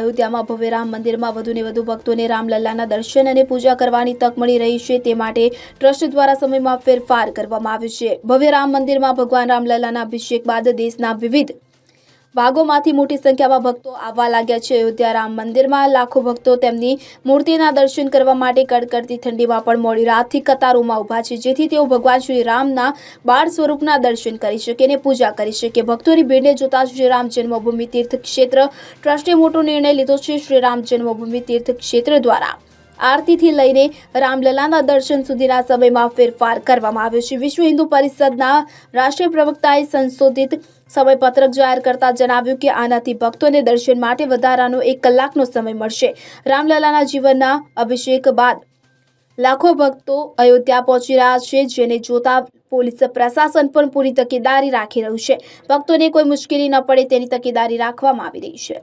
અયોધ્યામાં ભવ્ય રામ મંદિરમાં વધુને વધુ ભક્તોને રામલલ્લાના દર્શન અને પૂજા કરવાની તક મળી રહી છે. તે માટે ટ્રસ્ટ દ્વારા સમયમાં ફેરફાર કરવામાં આવ્યો છે. ભવ્ય રામ મંદિરમાં ભગવાન રામલલ્લાના અભિષેક બાદ દેશના વિવિધ ભાગોમાંથી મોટી સંખ્યામાં ભક્તો આવવા લાગ્યા છે. અયોધ્યા રામ મંદિરમાં લાખો ભક્તો તેમની મૂર્તિના દર્શન કરવા માટે કડકડતી ઠંડીમાં પણ મોડી રાતથી કતારોમાં ઊભા છે, જેથી તેઓ ભગવાન શ્રી રામના બાળ સ્વરૂપના દર્શન કરી શકે અને પૂજા કરી શકે. ભક્તોની ભીડને જોતા શ્રી રામ જન્મભૂમિ તીર્થ ક્ષેત્ર ટ્રસ્ટે મોટો નિર્ણય લીધો છે. શ્રી રામ જન્મભૂમિ તીર્થ ક્ષેત્ર દ્વારા આરતીથી લઈને રામલલાના દર્શન સુધીના સમયમાં ફેરફાર કરવામાં આવ્યો છે. વિશ્વ હિન્દુ પરિષદના રાષ્ટ્રીય પ્રવક્તાએ સંશોધિત સમયપત્રક જાહેર કરતા જણાવ્યું કે આનાથી ભક્તોને દર્શન માટે વધારાનો એક કલાકનો સમય મળશે. રામલલાના જીવનના અભિષેક બાદ લાખો ભક્તો અયોધ્યા પહોંચી રહ્યા છે, જેને જોતા પોલીસ પ્રશાસન પણ પૂરી તકેદારી રાખી રહ્યું છે. ભક્તોને કોઈ મુશ્કેલી ન પડે તેની તકેદારી રાખવામાં આવી રહી છે.